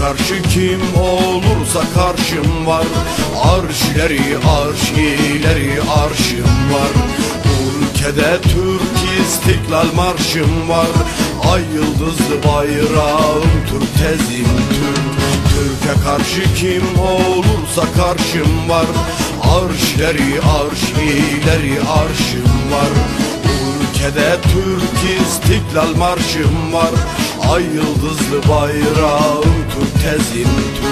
karşı kim olursa karşım var. Arşileri arş ileri arşım var. Ülkede Türk istiklal marşım var. Ay yıldızlı bayrağım Türk tezim Türk. Türkiye karşı kim olursa karşım var. Arşileri arş ileri arşım var. Ülkede Türk istiklal marşım var. Ay yıldızlı bayrağım Türk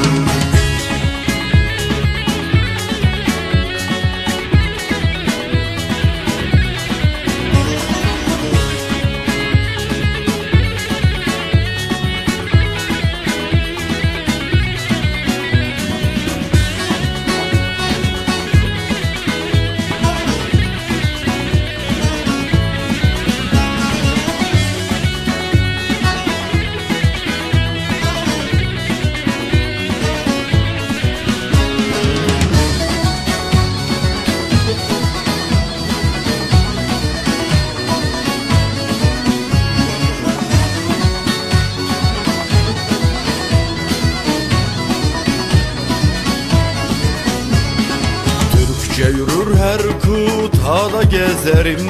her kıtada gezerim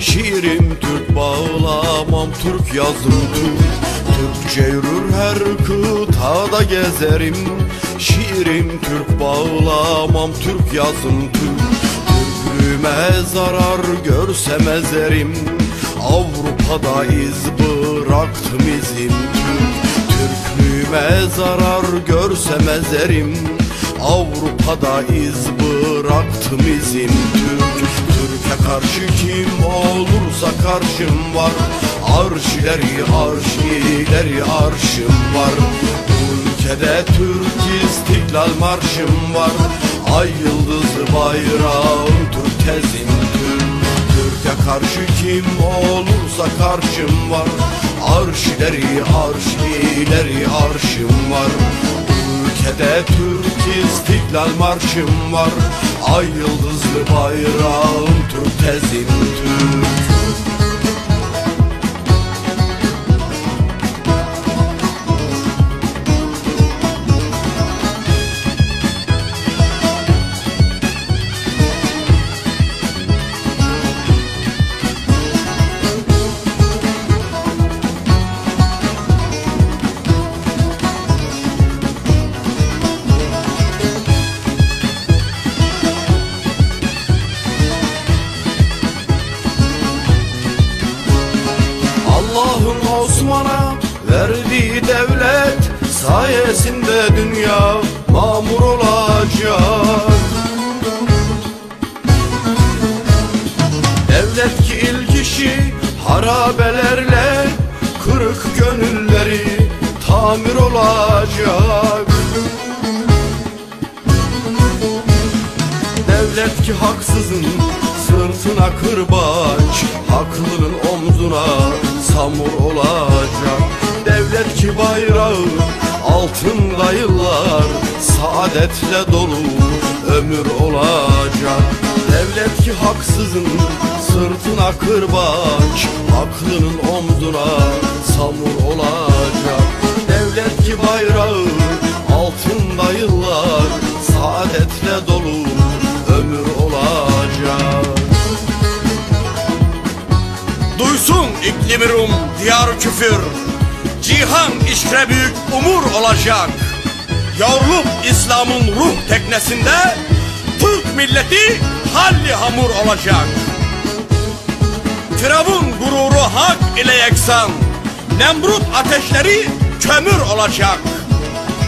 Şiirim Türk bağlamam Türk Türk Türkçe yürür her kıtada gezerim Şiirim Türk bağlamam Türk yazım Türk Türklüğüme zarar görsem ezerim Avrupa'da iz bıraktım izim. Türk Türklüğüme zarar görsem ezerim Avrupa'da iz bıraktım izim. Türk Türkiye karşı kim olursa karşım var. Arşileri arşileri arşım var. Ülkede Türk istiklal marşım var. Ay yıldızlı bayrağım Türk tezim. Türk Türkiye karşı kim olursa karşım var. Arşileri arşileri arşım var ülkede Türk istiklal marşım var. Ay yıldızlı bayrağım Türk tezim Türk Osman'a verdiği devlet sayesinde dünya mamur olacak. Devlet ki ilk işi harabelerle kırık gönülleri tamir olacak. Devlet ki haksızın sırtına kırbaç Haklının omzuna samur olacak Devlet ki bayrağı altında yıllar Saadetle dolu ömür olacak. Devlet ki haksızın sırtına kırbaç İklimi Rum diyar küfür. Cihan işre büyük umur olacak. Yavrulup İslam'ın ruh teknesinde Türk milleti halli hamur olacak. Firavun gururu hak ile yeksan Nemrut ateşleri kömür olacak.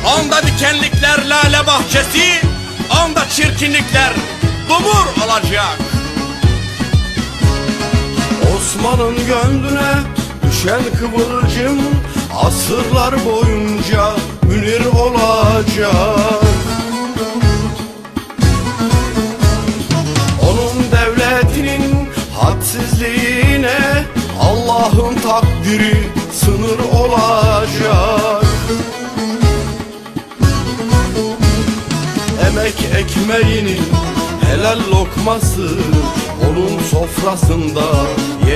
Onda dikenlikler lale bahçesi Onda çirkinlikler dumur olacak Osman'ın gönlüne düşen kıvılcım Asırlar boyunca münir olacak. Onun devletinin hadsizliğine Allah'ın takdiri sınır olacak. Emek ekmeğinin helal lokması Onun sofrasında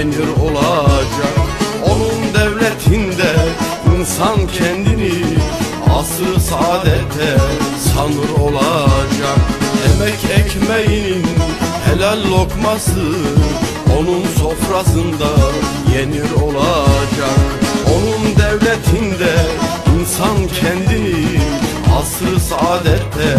yenir olacak. Onun devletinde insan kendini Asrı saadete sanır olacak. Emek ekmeğinin helal lokması Onun sofrasında yenir olacak. Onun devletinde insan kendini Asrı saadette